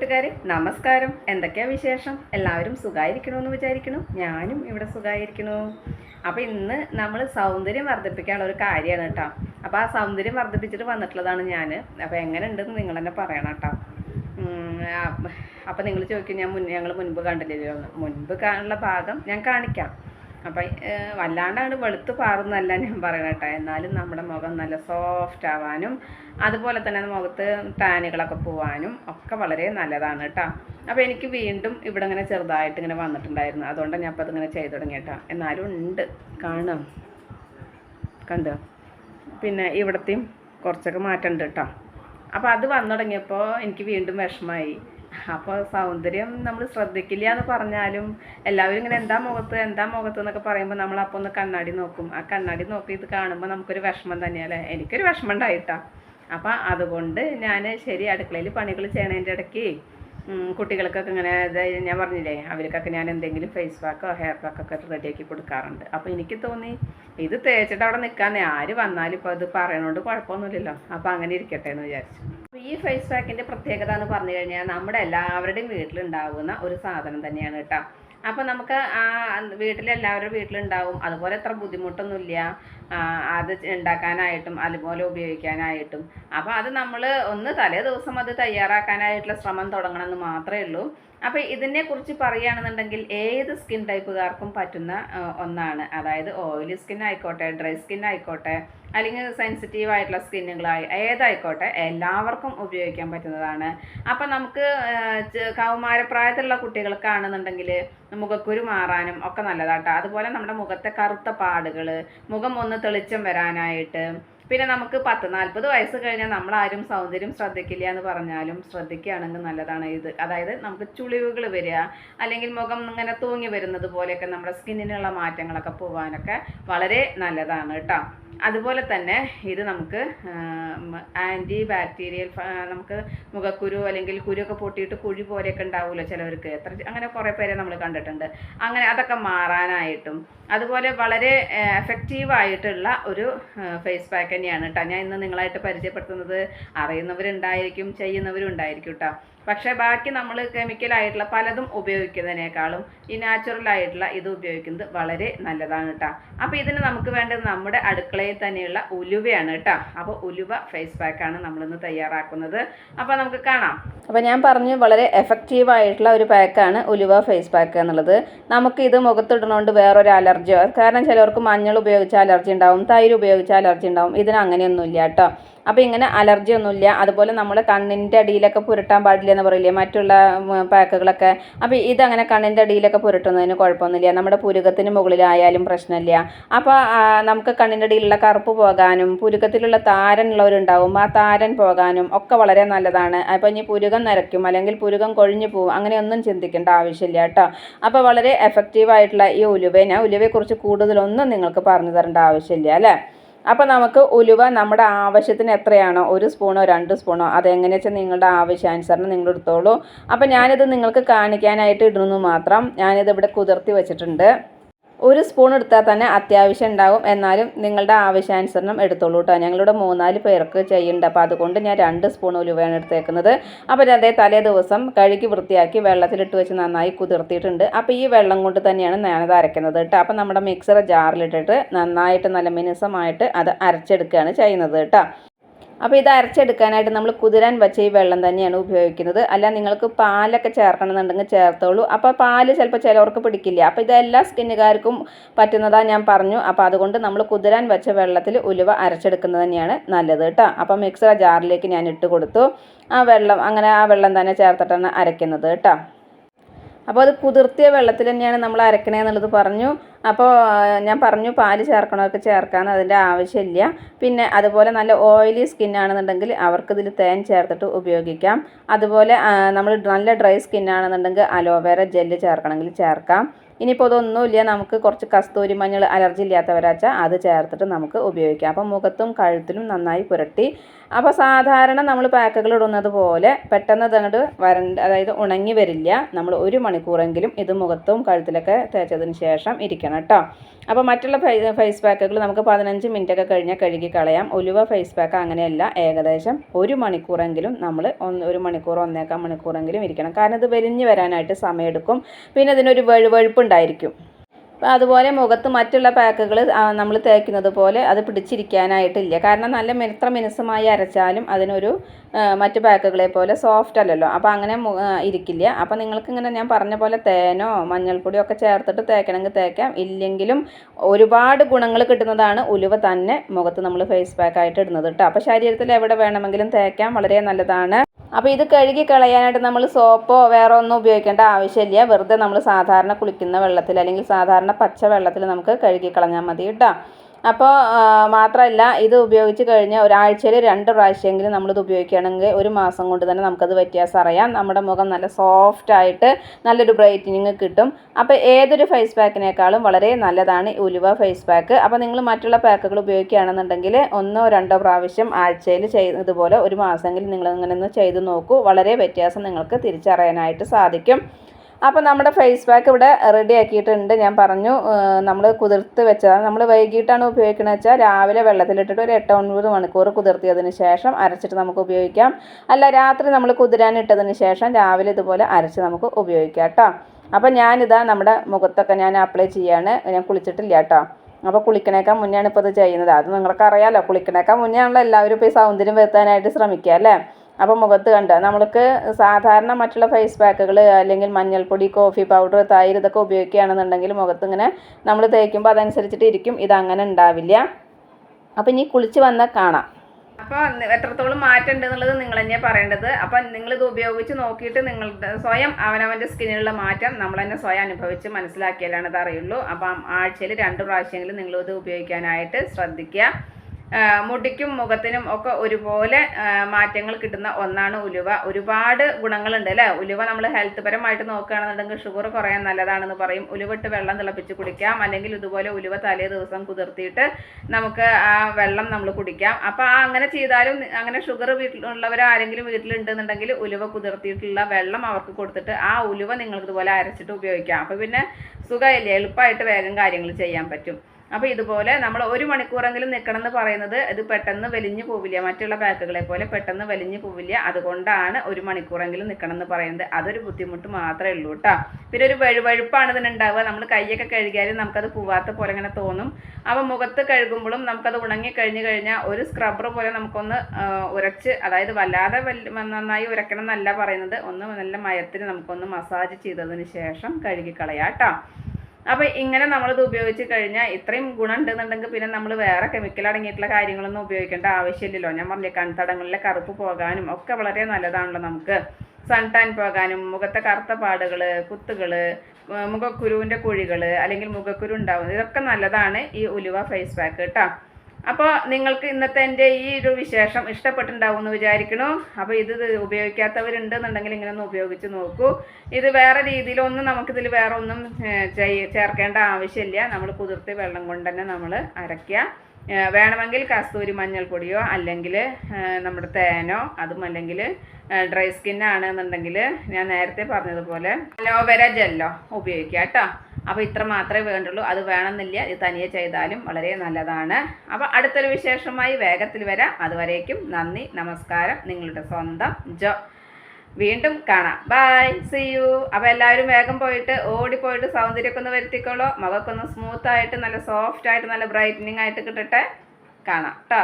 കൂട്ടുകാരെ നമസ്കാരം. എന്തൊക്കെയാ വിശേഷം? എല്ലാവരും സുഖമായിരിക്കണമെന്ന് വിചാരിക്കണം ഞാനും ഇവിടെ സുഖമായിരിക്കണു അപ്പോൾ ഇന്ന് നമ്മൾ സൗന്ദര്യം വർദ്ധിപ്പിക്കാനുള്ള ഒരു കാര്യമാണ് കേട്ടോ. അപ്പോൾ ആ സൗന്ദര്യം വർദ്ധിപ്പിച്ചിട്ട് വന്നിട്ടുള്ളതാണ് ഞാൻ അപ്പോൾ എങ്ങനെ ഉണ്ടെന്ന് നിങ്ങൾ തന്നെ പറയണം കേട്ടോ. അപ്പോൾ നിങ്ങൾ ചോദിക്കും ഞാൻ മുൻ ഞങ്ങൾ മുൻപ് കണ്ടില്ലല്ലോ മുൻപ് കാണുള്ള ഭാഗം ഞാൻ കാണിക്കാം. അപ്പം വല്ലാണ്ടാണ് വെളുത്ത് പാറുന്നല്ല ഞാൻ പറയണ കേട്ടോ. എന്നാലും നമ്മുടെ മുഖം നല്ല സോഫ്റ്റ് ആവാനും അതുപോലെ തന്നെ മുഖത്ത് ടാനുകളൊക്കെ പോവാനും ഒക്കെ വളരെ നല്ലതാണ് കേട്ടോ. അപ്പോൾ എനിക്ക് വീണ്ടും ഇവിടെ ഇങ്ങനെ ചെറുതായിട്ട് ഇങ്ങനെ വന്നിട്ടുണ്ടായിരുന്നു. അതുകൊണ്ട് ഞാൻ അപ്പോൾ അതിങ്ങനെ ചെയ്തു തുടങ്ങി കേട്ടോ. എന്നാലും ഉണ്ട്. കാണാം. കണ്ടോ? പിന്നെ ഇവിടത്തെയും കുറച്ചൊക്കെ മാറ്റമുണ്ട് കേട്ടോ. അപ്പോൾ അത് വന്നു തുടങ്ങിയപ്പോൾ എനിക്ക് വീണ്ടും വിഷമമായി. അപ്പോൾ സൗന്ദര്യം നമ്മൾ ശ്രദ്ധിക്കില്ല എന്ന് പറഞ്ഞാലും എല്ലാവരും ഇങ്ങനെ എന്താ മുഖത്ത് എന്താ മുഖത്ത് എന്നൊക്കെ പറയുമ്പോൾ നമ്മൾ അപ്പോൾ ഒന്ന് കണ്ണാടി നോക്കും. ആ കണ്ണാടി നോക്കി ഇത് കാണുമ്പോൾ നമുക്കൊരു വിഷമം തന്നെയല്ലേ എനിക്കൊരു വിഷമം ഉണ്ടായിട്ടാ. അപ്പം അതുകൊണ്ട് ഞാൻ ശരി അടുക്കളയിൽ പണികൾ ചെയ്യണതിന്റെ ഇടയ്ക്ക് കുട്ടികൾക്കൊക്കെ ഇങ്ങനെ ഞാൻ പറഞ്ഞില്ലേ അവർക്കൊക്കെ ഞാൻ എന്തെങ്കിലും ഫേസ് പാക്കോ ഹെയർ പാക്കൊക്കെ റെഡിയാക്കി കൊടുക്കാറുണ്ട്. അപ്പോൾ എനിക്ക് തോന്നി ഇത് തേച്ചിട്ട് അവിടെ നിൽക്കാൻ ആര് വന്നാലും ഇപ്പോൾ ഇത് പറയണോണ്ട് കുഴപ്പമൊന്നുമില്ലല്ലോ. അപ്പോൾ അങ്ങനെ ഇരിക്കട്ടെ എന്ന് വിചാരിച്ചു. ഈ ഫേസ് പാക്കിന്റെ പ്രത്യേകത എന്ന് പറഞ്ഞു കഴിഞ്ഞാൽ നമ്മുടെ എല്ലാവരുടെയും വീട്ടിലുണ്ടാകുന്ന ഒരു സാധനം തന്നെയാണ് കേട്ടോ. അപ്പോൾ നമുക്ക് ആ വീട്ടിലെല്ലാവരുടെ വീട്ടിലുണ്ടാവും. അതുപോലെ അത്ര ബുദ്ധിമുട്ടൊന്നുമില്ല. അത് ഉണ്ടാക്കാനായിട്ടും അതുപോലെ ഉപയോഗിക്കാനായിട്ടും. അപ്പോൾ അത് നമ്മൾ ഒന്ന് തലേ ദിവസം അത് തയ്യാറാക്കാനായിട്ടുള്ള ശ്രമം തുടങ്ങണം എന്ന് മാത്രമേ ഉള്ളൂ. അപ്പോൾ ഇതിനെക്കുറിച്ച് പറയുകയാണെന്നുണ്ടെങ്കിൽ ഏത് സ്കിൻ ടൈപ്പുകാർക്കും പറ്റുന്ന ഒന്നാണ്. അതായത് ഓയിലി സ്കിൻ ആയിക്കോട്ടെ ഡ്രൈ സ്കിൻ ആയിക്കോട്ടെ അല്ലെങ്കിൽ സെൻസിറ്റീവ് ആയിട്ടുള്ള സ്കിന്നുകളായി ഏതായിക്കോട്ടെ എല്ലാവർക്കും ഉപയോഗിക്കാൻ പറ്റുന്നതാണ്. അപ്പം നമുക്ക് കൗമാരപ്രായത്തിലുള്ള കുട്ടികൾക്കാണെന്നുണ്ടെങ്കിൽ മുഖക്കുരു മാറാനും ഒക്കെ നല്ലതാട്ടോ. അതുപോലെ നമ്മുടെ മുഖത്തെ കറുത്ത പാടുകൾ മുഖം ഒന്ന് തെളിച്ചം വരാനായിട്ട്. പിന്നെ നമുക്ക് പത്ത് നാൽപ്പത് വയസ്സ് കഴിഞ്ഞാൽ നമ്മൾ ആരും സൗന്ദര്യം ശ്രദ്ധിക്കില്ല എന്ന് പറഞ്ഞാലും ശ്രദ്ധിക്കുകയാണെങ്കിൽ നല്ലതാണ്. ഇത് അതായത് നമുക്ക് ചുളിവുകൾ വരിക അല്ലെങ്കിൽ മുഖം ഇങ്ങനെ തൂങ്ങി വരുന്നത് പോലെയൊക്കെ നമ്മുടെ സ്കിന്നിനുള്ള മാറ്റങ്ങളൊക്കെ പോകാനൊക്കെ വളരെ നല്ലതാണ് കേട്ടോ. അതുപോലെ തന്നെ ഇത് നമുക്ക് ആന്റി ബാക്ടീരിയൽ നമുക്ക് മുഖക്കുരു അല്ലെങ്കിൽ കുരുവൊക്കെ പൊട്ടിയിട്ട് കുഴി പോലെയൊക്കെ ഉണ്ടാവുമല്ലോ ചിലവർക്ക്. എത്ര അങ്ങനെ കുറേ പേരെ നമ്മൾ കണ്ടിട്ടുണ്ട്. അങ്ങനെ അതൊക്കെ മാറാനായിട്ടും അതുപോലെ വളരെ എഫക്റ്റീവ് ആയിട്ടുള്ള ഒരു ഫേസ് പാക്ക് തന്നെയാണ് കേട്ടോ ഞാൻ ഇന്ന് നിങ്ങളായിട്ട് പരിചയപ്പെടുത്തുന്നത് അറിയുന്നവരുണ്ടായിരിക്കും ചെയ്യുന്നവരും ഉണ്ടായിരിക്കും കേട്ടോ പക്ഷേ ബാക്കി നമ്മൾ കെമിക്കലായിട്ടുള്ള പലതും ഉപയോഗിക്കുന്നതിനേക്കാളും ഈ നാച്ചുറൽ ആയിട്ടുള്ള ഇത് ഉപയോഗിക്കുന്നത് വളരെ നല്ലതാണ് കേട്ടോ. അപ്പോൾ ഇതിന് നമുക്ക് വേണ്ടത് നമ്മുടെ അടുക്കളയിൽ തന്നെയുള്ള ഉലുവയാണ് കേട്ടോ. അപ്പോൾ ഉലുവ ഫേസ് പാക്കാണ് നമ്മളിന്ന് തയ്യാറാക്കുന്നത്. അപ്പോൾ നമുക്ക് കാണാം. അപ്പോൾ ഞാൻ പറഞ്ഞു വളരെ എഫക്റ്റീവ് ആയിട്ടുള്ള ഒരു പാക്കാണ് ഉലുവ ഫേസ് പാക്ക് എന്നുള്ളത്. നമുക്ക് ഇത് മുഖത്തിടുന്നതുകൊണ്ട് വേറൊരു അലർജിയോ കാരണം ചിലവർക്ക് മഞ്ഞൾ ഉപയോഗിച്ച അലർജി ഉണ്ടാവും തൈര് ഉപയോഗിച്ച അലർജി ഉണ്ടാവും. ഇതിന് അങ്ങനെയൊന്നുമില്ല കേട്ടോ. അപ്പോൾ ഇങ്ങനെ അലർജി ഒന്നുമില്ല. അതുപോലെ നമ്മൾ കണ്ണിന്റെ അടിയിലൊക്കെ പുരട്ടാൻ പാടില്ല എന്ന് പറയില്ലേ? മറ്റുള്ള പാക്കുകളൊക്കെ. അപ്പോൾ ഇതങ്ങനെ കണ്ണിന്റെ അടിയിലൊക്കെ പുരട്ടുന്നതിന് കുഴപ്പമൊന്നുമില്ല. നമ്മുടെ പുരുകത്തിന് മുകളിലായാലും പ്രശ്നമില്ല. അപ്പോൾ നമുക്ക് കണ്ണിന്റെ അടിയിലുള്ള കറുപ്പ് പോകാനും പുരുക്കത്തിലുള്ള താരനുള്ളവരുണ്ടാവും ആ താരൻ പോകാനും ഒക്കെ വളരെ നല്ലതാണ്. അപ്പോൾ ഇനി പുരുകം നരയ്ക്കും അല്ലെങ്കിൽ പുരുകം കൊഴിഞ്ഞു പോകും അങ്ങനെയൊന്നും ചിന്തിക്കേണ്ട ആവശ്യമില്ല കേട്ടോ. അപ്പോൾ വളരെ എഫക്റ്റീവായിട്ടുള്ള ഈ ഉലുവ ഞാൻ ഉലുവയെക്കുറിച്ച് കൂടുതലൊന്നും നിങ്ങൾക്ക് പറഞ്ഞു തരേണ്ട ആവശ്യമില്ല അല്ലേ? അപ്പോൾ നമുക്ക് ഉലുവ നമ്മുടെ ആവശ്യത്തിന് എത്രയാണോ? ഒരു സ്പൂണോ രണ്ട് സ്പൂണോ? അതെങ്ങനെ വെച്ചാൽ നിങ്ങളുടെ ആവശ്യാനുസരണം നിങ്ങൾ എടുത്തോളൂ. അപ്പോൾ ഞാനിത് നിങ്ങൾക്ക് കാണിക്കാനായിട്ട് ഇടുന്നു മാത്രം. ഞാനിത് ഇവിടെ കുതിർത്തി വെച്ചിട്ടുണ്ട്. ഒരു സ്പൂൺ എടുത്താൽ തന്നെ അത്യാവശ്യം ഉണ്ടാവും എന്നാലും നിങ്ങളുടെ ആവശ്യാനുസരണം എടുത്തോളൂ കേട്ടോ ഞങ്ങളിവിടെ മൂന്നാൽ പേർക്ക് ചെയ്യുന്നുണ്ട്. അപ്പോൾ അതുകൊണ്ട് ഞാൻ രണ്ട് സ്പൂൺ ഉലുവയാണ് എടുത്തേക്കുന്നത്. അപ്പോൾ ഞാൻ അതേ തലേ ദിവസം കഴുകി വൃത്തിയാക്കി വെള്ളത്തിലിട്ട് വെച്ച് നന്നായി കുതിർത്തിയിട്ടുണ്ട്. അപ്പോൾ ഈ വെള്ളം കൊണ്ട് തന്നെയാണ് ഞാനത് അരയ്ക്കുന്നത് കേട്ടോ അപ്പോൾ നമ്മുടെ മിക്സർ ജാറിലിട്ടിട്ട് നന്നായിട്ട് നല്ല മിനുസമായിട്ട് അത് അരച്ചെടുക്കുകയാണ് ചെയ്യുന്നത് കേട്ടോ അപ്പോൾ ഇത് അരച്ചെടുക്കാനായിട്ട് നമ്മൾ കുതിരാൻ വെച്ച ഈ വെള്ളം തന്നെയാണ് ഉപയോഗിക്കുന്നത്. അല്ല നിങ്ങൾക്ക് പാലൊക്കെ ചേർക്കണമെന്നുണ്ടെങ്കിൽ ചേർത്തോളൂ. അപ്പോൾ പാൽ ചിലപ്പോൾ ചിലവർക്ക് പിടിക്കില്ല. അപ്പോൾ ഇത് എല്ലാ സ്കിന്നുകാർക്കും പറ്റുന്നതാണ് ഞാൻ പറഞ്ഞു. അപ്പോൾ അതുകൊണ്ട് നമ്മൾ കുതിരാൻ വെച്ച വെള്ളത്തിൽ ഉലുവ അരച്ചെടുക്കുന്നത് തന്നെയാണ് നല്ലത് കേട്ടോ. അപ്പോൾ മിക്സർ ജാറിലേക്ക് ഞാൻ ഇട്ട് കൊടുത്തു. ആ വെള്ളം അങ്ങനെ ആ വെള്ളം തന്നെ ചേർത്തിട്ടാണ് അരയ്ക്കുന്നത് കേട്ടോ. അപ്പോൾ അത് കുതിർത്തിയ വെള്ളത്തിൽ തന്നെയാണ് നമ്മൾ അരക്കണേ എന്നുള്ളത് പറഞ്ഞു. അപ്പോൾ ഞാൻ പറഞ്ഞു പാൽ ചേർക്കണമൊക്കെ ചേർക്കാൻ അതിന്റെ ആവശ്യമില്ല. പിന്നെ അതുപോലെ നല്ല ഓയിലി സ്കിൻ ആണെന്നുണ്ടെങ്കിൽ അവർക്കിതിൽ തേൻ ചേർത്തിട്ട് ഉപയോഗിക്കാം. അതുപോലെ നമ്മൾ നല്ല ഡ്രൈ സ്കിൻ ആണെന്നുണ്ടെങ്കിൽ അലോവേര ജെല്ല് ചേർക്കണമെങ്കിൽ ചേർക്കാം. ഇനിയിപ്പോൾ അതൊന്നുമില്ല. നമുക്ക് കുറച്ച് കസ്തൂരി മഞ്ഞൾ അലർജി ഇല്ലാത്തവരാച്ചാൽ അത് ചേർത്തിട്ട് നമുക്ക് ഉപയോഗിക്കാം. അപ്പോൾ മുഖത്തും കഴുത്തിലും നന്നായി പുരട്ടി അപ്പോൾ സാധാരണ നമ്മൾ പാക്കുകൾ ഇടുന്നത് പോലെ പെട്ടെന്ന് അതങ്ങോട്ട് വരണ്ട അതായത് ഉണങ്ങി വരില്ല. നമ്മൾ ഒരു മണിക്കൂറെങ്കിലും ഇത് മുഖത്തും കഴുത്തിലൊക്കെ തേച്ചതിന് ശേഷം ഇരിക്കണം കേട്ടോ അപ്പോൾ മറ്റുള്ള ഫേസ് പാക്കുകൾ നമുക്ക് പതിനഞ്ച് മിനിറ്റ് ഒക്കെ കഴിഞ്ഞാൽ കഴുകി കളയാം. ഒലുവ ഫേസ് പാക്ക് അങ്ങനെയല്ല. ഏകദേശം ഒരു മണിക്കൂറെങ്കിലും നമ്മൾ ഒരു മണിക്കൂർ ഒന്നേക്കാൽ മണിക്കൂറെങ്കിലും ഇരിക്കണം. കാരണം ഇത് വലിഞ്ഞ് വരാനായിട്ട് സമയമെടുക്കും പിന്നെ ഇതിനൊരു വഴുവഴുപ്പുണ്ടായിരിക്കും അപ്പോൾ അതുപോലെ മുഖത്ത് മറ്റുള്ള പാക്കുകൾ നമ്മൾ തേക്കുന്നത് പോലെ അത് പിടിച്ചിരിക്കാനായിട്ടില്ല. കാരണം നല്ല മിത്ര മിനുസമായി അരച്ചാലും അതിനൊരു മറ്റു പാക്കുകളെ പോലെ സോഫ്റ്റ് അല്ലല്ലോ. അപ്പോൾ അങ്ങനെ ഇരിക്കില്ല. അപ്പോൾ നിങ്ങൾക്ക് ഇങ്ങനെ ഞാൻ പറഞ്ഞ പോലെ തേനോ മഞ്ഞൾപ്പൊടിയോ ഒക്കെ ചേർത്തിട്ട് തേക്കണമെങ്കിൽ തേക്കാം. ഇല്ലെങ്കിലും ഒരുപാട് ഗുണങ്ങൾ കിട്ടുന്നതാണ് ഉലുവ തന്നെ മുഖത്ത് നമ്മൾ ഫേസ് പാക്ക് ആയിട്ട് ഇടുന്നത് കേട്ടോ അപ്പോൾ ശരീരത്തിൽ എവിടെ വേണമെങ്കിലും തേക്കാം. വളരെ നല്ലതാണ്. അപ്പോൾ ഇത് കഴുകി കളയാനായിട്ട് നമ്മൾ സോപ്പോ വേറെ ഒന്നും ഉപയോഗിക്കേണ്ട ആവശ്യമില്ല. വെറുതെ നമ്മൾ സാധാരണ കുളിക്കുന്ന വെള്ളത്തിൽ അല്ലെങ്കിൽ സാധാരണ പച്ച വെള്ളത്തിൽ നമുക്ക് കഴുകി കളഞ്ഞാൽ മതി കേട്ടോ അപ്പോൾ മാത്രമല്ല ഇത് ഉപയോഗിച്ച് കഴിഞ്ഞാൽ ഒരാഴ്ചയിൽ രണ്ട് പ്രാവശ്യമെങ്കിലും നമ്മളിത് ഉപയോഗിക്കുകയാണെങ്കിൽ ഒരു മാസം കൊണ്ട് തന്നെ നമുക്കത് വ്യത്യാസം അറിയാം. നമ്മുടെ മുഖം നല്ല സോഫ്റ്റ് ആയിട്ട് നല്ലൊരു ബ്രൈറ്റനിങ് കിട്ടും. അപ്പോൾ ഏതൊരു ഫേസ് പാക്കിനേക്കാളും വളരെ നല്ലതാണ് ഉലുവ ഫേസ് പാക്ക് അപ്പോൾ നിങ്ങൾ മറ്റുള്ള പാക്കുകൾ ഉപയോഗിക്കുകയാണെന്നുണ്ടെങ്കിൽ ഒന്നോ രണ്ടോ പ്രാവശ്യം ആഴ്ചയിൽ ചെയ്തതുപോലെ ഒരു മാസമെങ്കിലും നിങ്ങളിങ്ങനെ ഒന്ന് ചെയ്ത് നോക്കൂ. വളരെ വ്യത്യാസം നിങ്ങൾക്ക് തിരിച്ചറിയാനായിട്ട് സാധിക്കും. അപ്പോൾ നമ്മുടെ ഫേസ് പാക്ക് ഇവിടെ റെഡി ആക്കിയിട്ടുണ്ട്. ഞാൻ പറഞ്ഞു നമ്മൾ കുതിർത്ത് വെച്ചതാണ്. നമ്മൾ വൈകിട്ടാണ് ഉപയോഗിക്കുന്നത് വെച്ചാൽ രാവിലെ വെള്ളത്തിലിട്ടിട്ട് ഒരു എട്ട് ഒൻപത് മണിക്കൂർ കുതിർത്തിയതിന് ശേഷം അരച്ചിട്ട് നമുക്ക് ഉപയോഗിക്കാം. അല്ല രാത്രി നമ്മൾ കുതിരാനിട്ടതിന് ശേഷം രാവിലെ ഇതുപോലെ അരച്ച് നമുക്ക് ഉപയോഗിക്കാം കേട്ടോ. അപ്പോൾ ഞാനിതാ നമ്മുടെ മുഖത്തൊക്കെ ഞാൻ അപ്ലൈ ചെയ്യാണ്. ഞാൻ കുളിച്ചിട്ടില്ല കേട്ടോ. അപ്പോൾ കുളിക്കണേക്കാൾ ആണ് ഇപ്പോൾ ഇത് ചെയ്യുന്നത്. അത് നിങ്ങൾക്ക് അറിയാലോ കുളിക്കണേക്കാൾ ആണല്ലോ എല്ലാവരും ഇപ്പോൾ ഈ സൗന്ദര്യം വരുത്താനായിട്ട് ശ്രമിക്കുക അല്ലേ? അപ്പോൾ മുഖത്ത് കണ്ട. നമ്മൾക്ക് സാധാരണ മറ്റുള്ള ഫേസ് പാക്കുകൾ അല്ലെങ്കിൽ മഞ്ഞൾപ്പൊടി കോഫി പൗഡർ തൈര് ഇതൊക്കെ ഉപയോഗിക്കുകയാണെന്നുണ്ടെങ്കിൽ മുഖത്ത് ഇങ്ങനെ നമ്മൾ തേക്കുമ്പോൾ അതനുസരിച്ചിട്ട് ഇരിക്കും. ഇതങ്ങനെ ഉണ്ടാവില്ല. അപ്പോൾ ഇനി കുളിച്ച് വന്നാൽ കാണാം. അപ്പോൾ എത്രത്തോളം മാറ്റം ഉണ്ട് എന്നുള്ളത് നിങ്ങൾ തന്നെ പറയേണ്ടത്. അപ്പം നിങ്ങളിത് ഉപയോഗിച്ച് നോക്കിയിട്ട് നിങ്ങളുടെ സ്വയം അവനവന്റെ സ്കിന്നിലുള്ള മാറ്റം നമ്മൾ തന്നെ സ്വയം അനുഭവിച്ച് മനസ്സിലാക്കിയാലാണ് ഇത് അറിയുള്ളൂ. അപ്പം ആഴ്ചയിൽ രണ്ട് പ്രാവശ്യമെങ്കിലും നിങ്ങളിത് ഉപയോഗിക്കാനായിട്ട് ശ്രദ്ധിക്കുക. മുടിക്കും മുഖത്തിനും ഒക്കെ ഒരുപോലെ മാറ്റങ്ങൾ കിട്ടുന്ന ഒന്നാണ് ഉലുവ. ഒരുപാട് ഗുണങ്ങളുണ്ട് അല്ലേ? ഉലുവ നമ്മൾ ഹെൽത്ത് പരമായിട്ട് നോക്കുകയാണെന്നുണ്ടെങ്കിൽ ഷുഗർ കുറയാൻ നല്ലതാണെന്ന് പറയും. ഉലുവിട്ട് വെള്ളം തിളപ്പിച്ച് കുടിക്കാം. അല്ലെങ്കിൽ ഇതുപോലെ ഉലുവ തലേ ദിവസം കുതിർത്തിയിട്ട് നമുക്ക് ആ വെള്ളം നമ്മൾ കുടിക്കാം. അപ്പോൾ ആ അങ്ങനെ ചെയ്താലും അങ്ങനെ ഷുഗർ വീട്ടിലുള്ളവർ ആരെങ്കിലും വീട്ടിലുണ്ടെന്നുണ്ടെങ്കിൽ ഉലുവ കുതിർത്തിയിട്ടുള്ള വെള്ളം അവർക്ക് കൊടുത്തിട്ട് ആ ഉലുവ നിങ്ങൾക്ക് ഇതുപോലെ അരച്ചിട്ട് ഉപയോഗിക്കാം. അപ്പോൾ പിന്നെ സുഖമില്ലേ. എളുപ്പമായിട്ട് വേഗം കാര്യങ്ങൾ ചെയ്യാൻ പറ്റും. അപ്പോൾ ഇതുപോലെ നമ്മൾ ഒരു മണിക്കൂറെങ്കിലും നിൽക്കണം എന്ന് പറയുന്നത് ഇത് പെട്ടെന്ന് വലിഞ്ഞു പോവില്ല. മറ്റുള്ള പാക്കുകളെ പോലെ പെട്ടെന്ന് വലിഞ്ഞു പോവില്ല. അതുകൊണ്ടാണ് ഒരു മണിക്കൂറെങ്കിലും നിൽക്കണം എന്ന് പറയുന്നത്. അതൊരു ബുദ്ധിമുട്ട് മാത്രമേ ഉള്ളൂ കേട്ടോ പിന്നെ ഒരു വഴുവഴുപ്പാണ് ഇതിനുണ്ടാവുക നമ്മൾ കൈയൊക്കെ കഴുകിയാലും നമുക്കത് പോവാത്ത പോലെ ഇങ്ങനെ തോന്നും. അപ്പോൾ മുഖത്ത് കഴുകുമ്പോഴും നമുക്കത് ഉണങ്ങി കഴിഞ്ഞു കഴിഞ്ഞാൽ ഒരു സ്ക്രബ്ബർ പോലെ നമുക്കൊന്ന് ഉരച്ച് അതായത് വല്ലാതെ നന്നായി ഉരക്കണം എന്നല്ല പറയുന്നത്. ഒന്ന് നല്ല മയത്തിന് നമുക്കൊന്ന് മസാജ് ചെയ്തതിന് ശേഷം കഴുകി കളയാം കേട്ടോ അപ്പോൾ ഇങ്ങനെ നമ്മളിത് ഉപയോഗിച്ച് കഴിഞ്ഞാൽ ഇത്രയും ഗുണം ഉണ്ടെന്നുണ്ടെങ്കിൽ പിന്നെ നമ്മൾ വേറെ കെമിക്കൽ അടങ്ങിയിട്ടുള്ള കാര്യങ്ങളൊന്നും ഉപയോഗിക്കേണ്ട ആവശ്യമില്ലല്ലോ. ഞാൻ പറഞ്ഞില്ലേ കൺതടങ്ങളിലെ കറുപ്പ് പോകാനും ഒക്കെ വളരെ നല്ലതാണല്ലോ നമുക്ക്. സൺ ടാൻ പോകാനും മുഖത്തെ കറുത്ത പാടുകൾ കുത്തുകൾ മുഖക്കുരുവിന്റെ കുഴികൾ അല്ലെങ്കിൽ മുഖക്കുരു ഉണ്ടാവുന്നത് ഇതൊക്കെ നല്ലതാണ് ഈ ഉലുവ ഫേസ് പാക്ക് കേട്ടോ അപ്പോൾ നിങ്ങൾക്ക് ഇന്നത്തെ എന്റെ ഈ ഒരു വിശേഷം ഇഷ്ടപ്പെട്ടിട്ടുണ്ടാവും എന്ന് വിചാരിക്കണു. അപ്പോൾ ഇത് ഉപയോഗിക്കാത്തവരുണ്ടെന്നുണ്ടെങ്കിൽ ഇങ്ങനെ ഒന്ന് ഉപയോഗിച്ച് നോക്കൂ. ഇത് വേറെ രീതിയിലൊന്നും നമുക്കിതിൽ വേറെ ഒന്നും ചേർക്കേണ്ട ആവശ്യമില്ല. നമ്മൾ കുതിർത്തി വെള്ളം കൊണ്ട് തന്നെ നമ്മൾ അരയ്ക്കുക വേണമെങ്കിൽ കസ്തൂരി മഞ്ഞൾപ്പൊടിയോ അല്ലെങ്കിൽ നമ്മുടെ തേനോ അതും അല്ലെങ്കിൽ ഡ്രൈ സ്കിൻ ആണെന്നുണ്ടെങ്കിൽ ഞാൻ നേരത്തെ പറഞ്ഞതുപോലെ അലോവേര ജെല്ലോ ഉപയോഗിക്കുക കേട്ടോ. അപ്പോൾ ഇത്ര മാത്രമേ വേണ്ടുള്ളൂ. അത് വേണമെന്നില്ല. ഇത് തനിയെ ചെയ്താലും വളരെ നല്ലതാണ്. അപ്പോൾ അടുത്തൊരു വിശേഷമായി വേഗത്തിൽ വരാം. അതുവരേക്കും നന്ദി നമസ്കാരം. നിങ്ങളുടെ സ്വന്തം ജോ. വീണ്ടും കാണാം. ബായ് സി യു അപ്പോൾ എല്ലാവരും വേഗം പോയിട്ട് ഓടിപ്പോയിട്ട് സൗന്ദര്യമൊക്കെ ഒന്ന് വരുത്തിക്കോളൂ. മുഖമൊക്കെ ഒന്ന് സ്മൂത്ത് ആയിട്ട് നല്ല സോഫ്റ്റ് ആയിട്ട് നല്ല ബ്രൈറ്റനിങ് ആയിട്ട് കിട്ടട്ടെ. കാണാം കേട്ടോ